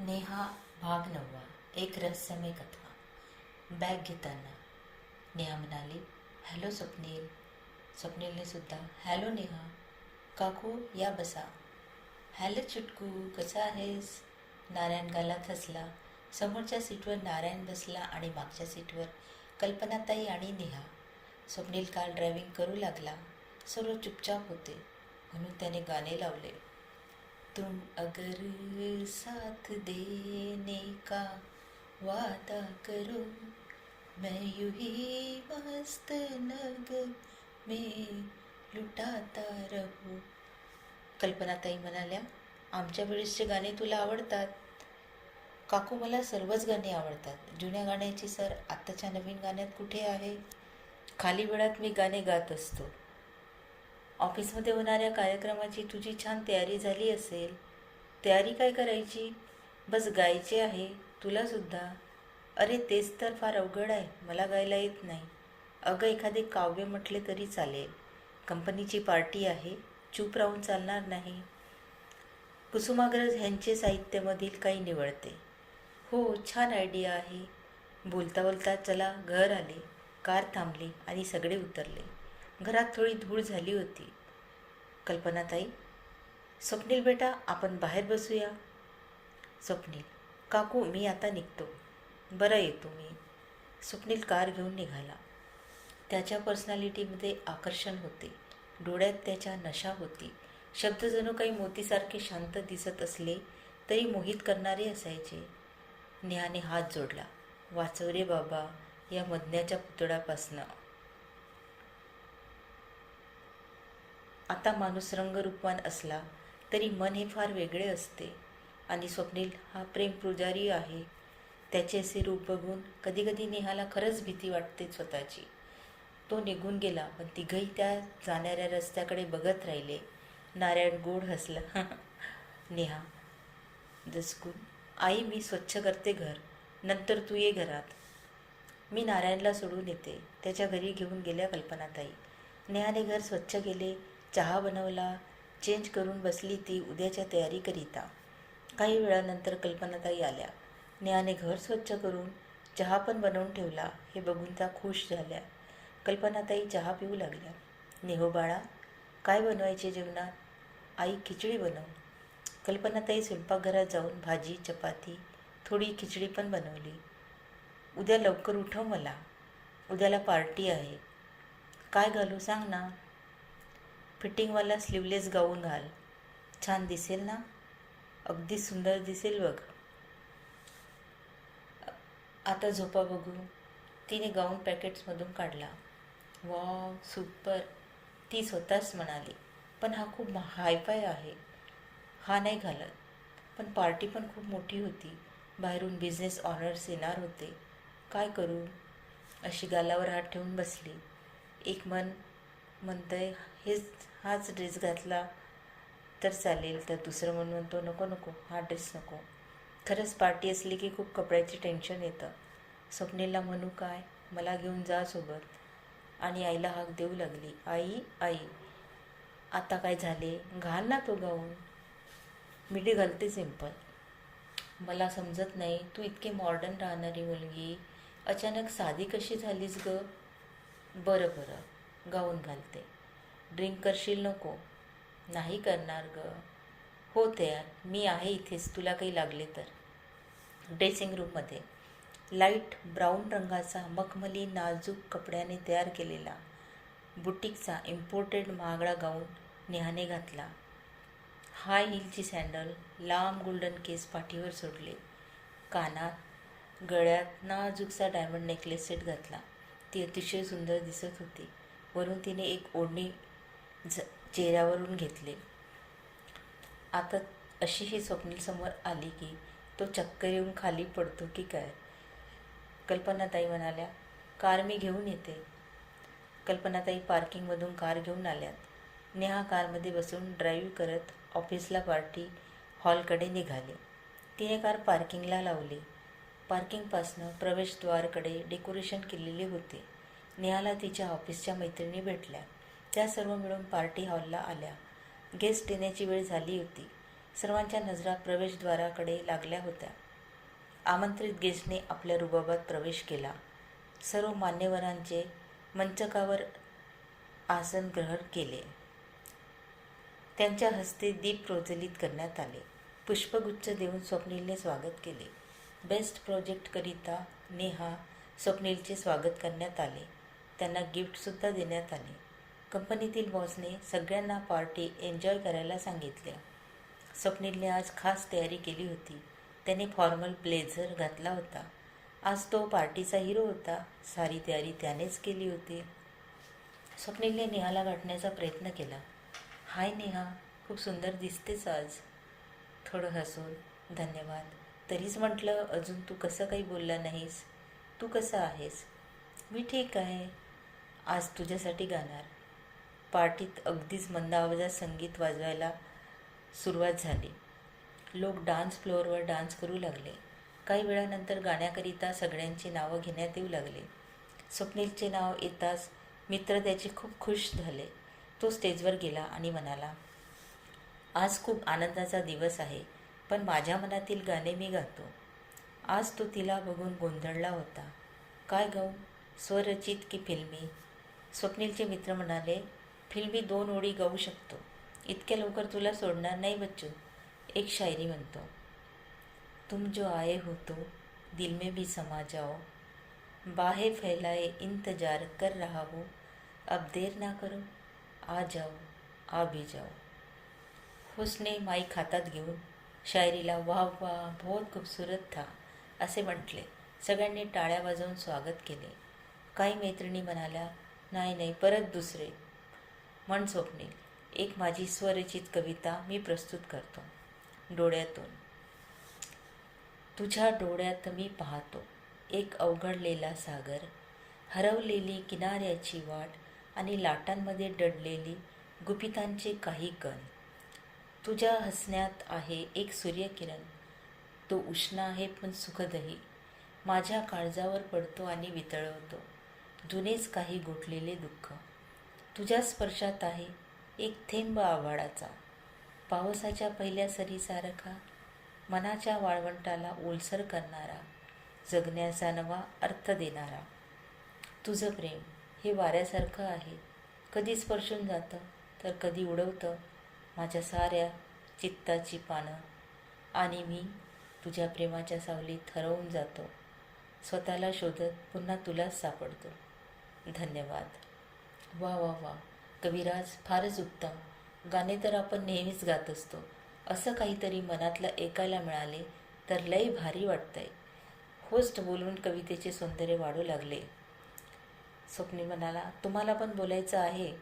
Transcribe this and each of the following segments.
नेहा भाग नववा एक रहस्यमय कथा बॅग घेताना नेहा म्हणाली हॅलो स्वप्नील स्वप्नीलने सुद्धा हॅलो नेहा काकू या बसा हॅलो चुटकू कसा आहेस नारायण गालात हसला समोरच्या सीटवर नारायण बसला आणि मागच्या सीटवर कल्पनाताई आणि नेहा स्वप्नील काल ड्रायव्हिंग करू लागला सर्व चुपचाप होते म्हणून त्याने गाणे लावले तुम अगर साथ देने का वादा करो मैं यूं ही मस्त नग में लुटाता रहू। कल्पनाताई म्हणाल्या आमच्या वेळेसचे गाणे तुला आवडतात. काकू मला सर्वच गाणी आवडतात. जुन्या गाण्याची सर आत्ताच्या नवीन गाण्यात कुठे आहे? खाली वेळात मी गाणे गात असतो. ऑफिसमध्ये होणाऱ्या कार्यक्रमाची तुझी छान तयारी झाली असेल तयारी काय करायची? बस गायचे आहे तुलासुद्धा. अरे तेच तर फार अवघड आहे मला गायला येत नाही. अगं एखादे काव्य म्हटले तरी चालेल. कंपनीची पार्टी आहे चूप राहून चालणार नाही. कुसुमाग्रज ह्यांचे साहित्यामधील काही निवडते. हो छान आयडिया आहे. बोलता बोलता चला घर आले. कार थांबली आणि सगळे उतरले. घरात थोडी धूळ झाली होती. कल्पनाताई स्वप्नील बेटा आपण बाहेर बसूया. स्वप्नील काकू मी आता निघतो. बरं येतो मी. स्वप्नील कार घेऊन निघाला. त्याच्या पर्सनॅलिटीमध्ये आकर्षण होते. डोळ्यात त्याच्या नशा होती. शब्द जणू काही मोतीसारखे शांत दिसत असले तरी मोहित करणारे असायचे. नेहाने हात जोडला. वाचव रे बाबा या मधण्याच्या पुतळ्यापासनं. आता माणूस रंगरूपवान असला तरी मन हे फार वेगळे असते. आणि स्वप्नील हा प्रेम पुजारी आहे. त्याचे असे रूप बघून कधीकधी नेहाला खरंच भीती वाटते स्वतःची. तो निघून गेला पण तिघही त्या जाणाऱ्या रस्त्याकडे बघत राहिले. नारायण गोड हसला. नेहा दसकून आई मी स्वच्छ करते घर. नंतर तू ये घरात. मी नारायणला सोडून येते. त्याच्या घरी घेऊन गेल्या कल्पनाताई. नेहाने घर स्वच्छ केले. चहा बनवला चेंज करून बसली ती उद्याच्या तयारीकरिता. काही वेळानंतर कल्पनाताई आल्या. नेहाने घर स्वच्छ करून चहा पण बनवून ठेवला हे बघून त्या खुश झाल्या. कल्पनाताई चहा पिऊ लागल्या. नेहो बाळा काय बनवायचे जेवणात? आई खिचडी बनव. कल्पनाताई स्वयंपाकघरात जाऊन भाजी चपाती थोडी खिचडी पण बनवली. उद्या लवकर उठव मला. उद्याला पार्टी आहे. काय घालू सांग ना. फिटिंगवाला स्लीवलेस गाऊन घाल. छान दिसेल ना? अगदी सुंदर दिसेल बघ. आता झोपा बघू. तिने गाऊन पॅकेट्समधून काढला. वा सुपर ती स्वतःच म्हणाली पण हा खूप हायफाय आहे. हा नाही घालत. पण पार्टी पण खूप मोठी होती. बाहेरून बिझनेस ऑनर्स येणार होते. काय करू? अशी गालावर हात ठेवून बसली. एक मन म्हणतंय हेच हाच ड्रेस घातला तर चालेल तर दुसरं म्हणून म्हणतो नको नको हा ड्रेस नको. खरंच पार्टी असली की खूप कपड्याची टेन्शन येतं. स्वप्नेला म्हणू काय मला घेऊन जा सोबत. आणि आईला हाक देऊ लागली. आई आई आता काय झाले? घाल ना तो गाऊन. मिठी घालते सिंपल मला समजत नाही तू इतके मॉडर्न राहणारी मुलगी. अचानक साधी कशी झालीस ग? बरं बरं. गाऊन घालते. ड्रिंक करशील नको. नाही करणार ग. हो तयार. मी आहे इथेच. तुला काही लागले तर. ड्रेसिंग रूममध्ये लाइट ब्राऊन रंगाचा मखमली नाजूक कपड्याने तयार केलेला. बुटीकचा इम्पोर्टेड महागडा गाऊन नेहाने घातला. हाय हिलची सँडल लांब गोल्डन केस पाठीवर सोडले. कानात गळ्यात नाजूकचा डायमंड नेकलेस सेट घातला. ती अतिशय सुंदर दिसत होती. वरून तिने एक ओढणी झ चेहऱ्यावरून घेतले. आता अशी ही स्वप्नीलसमोर आली की तो चक्कर येऊन खाली पडतो की काय? कल्पनाताई म्हणाल्या कार मी घेऊन येते. कल्पनाताई पार्किंगमधून कार घेऊन आल्यात. नेहा कारमध्ये बसून ड्राईव्ह करत ऑफिसला पार्टी हॉलकडे निघाले. तिने कार पार्किंगला लावली. पार्किंगपासनं प्रवेशद्वारकडे डेकोरेशन केलेले होते. नेहाला तिच्या ऑफिसच्या मैत्रिणी भेटल्या. त्या सर्व मिळून पार्टी हॉलला आल्या. गेस्ट येण्याची वेळ झाली होती. सर्वांच्या नजरा प्रवेशद्वाराकडे लागल्या होत्या. आमंत्रित गेस्टने आपल्या रुबाबात प्रवेश केला. सर्व मान्यवरांचे मंचकावर आसन ग्रहण केले. त्यांच्या हस्ते दीप प्रज्वलित करण्यात आले. पुष्पगुच्छ देऊन स्वप्नीलने स्वागत केले. बेस्ट प्रोजेक्टकरिता नेहा स्वप्नीलचे स्वागत करण्यात आले. त्यांना गिफ्टसुद्धा देण्यात आले. कंपनीतील बॉसने सगळ्यांना पार्टी एन्जॉय करायला सांगितल्या. स्वप्नीलने आज खास तयारी केली होती. त्याने फॉर्मल ब्लेझर घातला होता. आज तो पार्टीचा हिरो होता. सारी तयारी त्यानेच केली होती. स्वप्नीलने नेहाला गाठण्याचा प्रयत्न केला. हाय नेहा खूप सुंदर दिसतेच आज. थोडं हसून धन्यवाद. तरीच म्हटलं अजून तू कसं काही बोलला नाहीस? तू कसं आहेस? मी ठीक आहे. आज तुझ्यासाठी गाणार. पार्टीत अगदीच मंद आवाजात संगीत वाजवायला सुरुवात झाली. लोक डान्स फ्लोअरवर डान्स करू लागले. काही वेळानंतर गाण्याकरिता सगळ्यांची नावं घेण्यात येऊ लागले. स्वप्नीलचे नाव येताच मित्र त्याचे खूप खुश झाले. तो स्टेजवर गेला आणि म्हणाला आज खूप आनंदाचा दिवस आहे पण माझ्या मनातील गाणे मी गातो. आज तो तिला बघून गोंधळला होता. काय गाऊ स्वरचित की फिल्मी? स्वप्नीलचे मित्र म्हणाले फिल्मी दोन ओळी गाऊ शकतो. इतक्या लवकर तुला सोडणार नाही बच्चू एक शायरी म्हणतो. तुम जो आए हो तो दिल में भी समा जाओ. बाहे फैलाए इंतजार कर रहा हो. अब देर ना करो आ जाओ आ भी जाओ. हुसने माईक हातात घेऊन शायरीला वाह वाह बहुत खूबसूरत था असे म्हटले. सगळ्यांनी टाळ्या वाजवून स्वागत केले. काही मैत्रिणी म्हणाल्या नाही नाही परत दुसरे. मन स्वप्नील एक माझी स्वरचित कविता मी प्रस्तुत करतो. डोळ्यातून. तुझ्या डोळ्यात मी पाहतो एक अवघडलेला सागर हरवलेली किनाऱ्याची वाट आणि लाटांमध्ये दडलेली गुपितांचे काही कण. तुझ्या हसण्यात आहे एक सूर्यकिरण तो उष्ण आहे पण सुखदही. माझ्या काळजावर पडतो आणि वितळवतो. जुनेच काही गोठलेले दुःख. तुझ्या स्पर्शात आहे एक थेंब आभाळाचा पावसाच्या पहिल्या सरीसारखा मनाच्या वाळवंटाला ओलसर करणारा जगण्याचा नवा अर्थ देणारा. तुझं प्रेम हे वाऱ्यासारखं आहे. कधी स्पर्शून जातं तर कधी उडवतं माझ्या साऱ्या चित्ताची पानं. आणि मी तुझ्या प्रेमाच्या सावलीत हरवून जातो. स्वतःला शोधत पुन्हा तुलाच सापडतो. धन्यवाद. वा वा वा. कविराज फारच उत्तम. गाणे तर आपण नेहमीच गात असतो. असं काहीतरी मनातलं ऐकायला मिळाले तर लय भारी वाटतंय. होस्ट बोलून कवितेचे सौंदर्य वाढू लागले. स्वप्नी म्हणाला तुम्हाला पण बोलायचं आहे.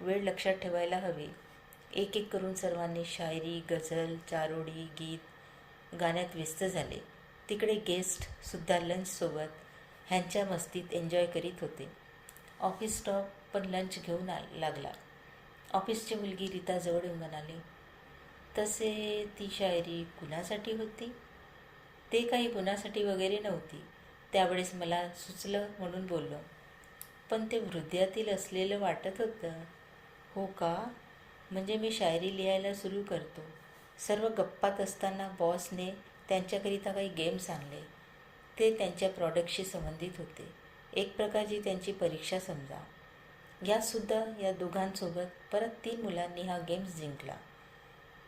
वेळ लक्षात ठेवायला हवी. एक एक करून सर्वांनी शायरी गझल चारोडी गीत गाण्यात व्यस्त झाले. तिकडे गेस्टसुद्धा लंचसोबत ह्यांच्या मस्तीत एन्जॉय करीत होते. ऑफिस स्टॉप पण लंच घेऊन आ लागला. ऑफिसची मुलगी रीताजवळ येऊन म्हणाली तसे ती शायरी कुणासाठी होती? ते काही कुणासाठी वगैरे नव्हती. त्यावेळेस मला सुचलं म्हणून बोललो. पण ते हृदयातील असलेलं वाटत होतं. हो का? म्हणजे मी शायरी लिहायला सुरू करतो. सर्व गप्पात असताना बॉसने त्यांच्याकरिता काही गेम्स आणले. ते त्यांच्या प्रॉडक्टशी संबंधित होते. एक प्रकारची त्यांची परीक्षा समजा. यातसुद्धा या दोघांसोबत परत तीन मुलांनी हा गेम्स जिंकला.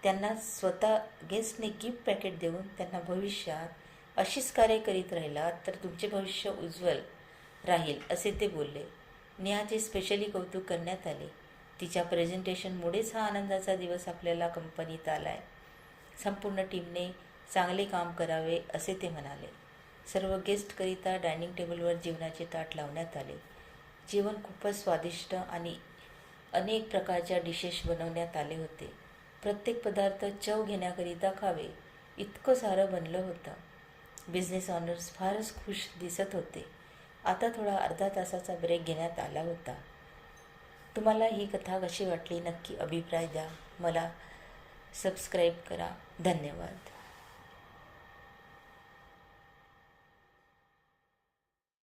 त्यांना स्वतः गेस्टने गिफ्ट पॅकेट देऊन त्यांना भविष्यात अशीच कार्य करीत राहिला तर तुमचे भविष्य उज्ज्वल राहील असे ते बोलले. नेहाचे स्पेशली कौतुक करण्यात आले. तिच्या प्रेझेंटेशनमुळेच हा आनंदाचा दिवस आपल्याला कंपनीत आला आहे संपूर्ण टीमने चांगले काम करावे असे ते म्हणाले. सर्व गेस्टकरिता डायनिंग टेबलवर जेवणाचे ताट लावण्यात आले. जेवण खूपच स्वादिष्ट आणि अनेक प्रकारच्या डिशेस बनवण्यात आले होते. प्रत्येक पदार्थ चव घेण्याकरिता खावे इतकं सारं बनलं होतं. बिझनेस ऑनर्स फारच खुश दिसत होते. आता थोडा अर्धा तासाचा ब्रेक घेण्यात आला होता. तुम्हाला ही कथा कशी वाटली? नक्की अभिप्राय द्या. मला सबस्क्राईब करा. धन्यवाद.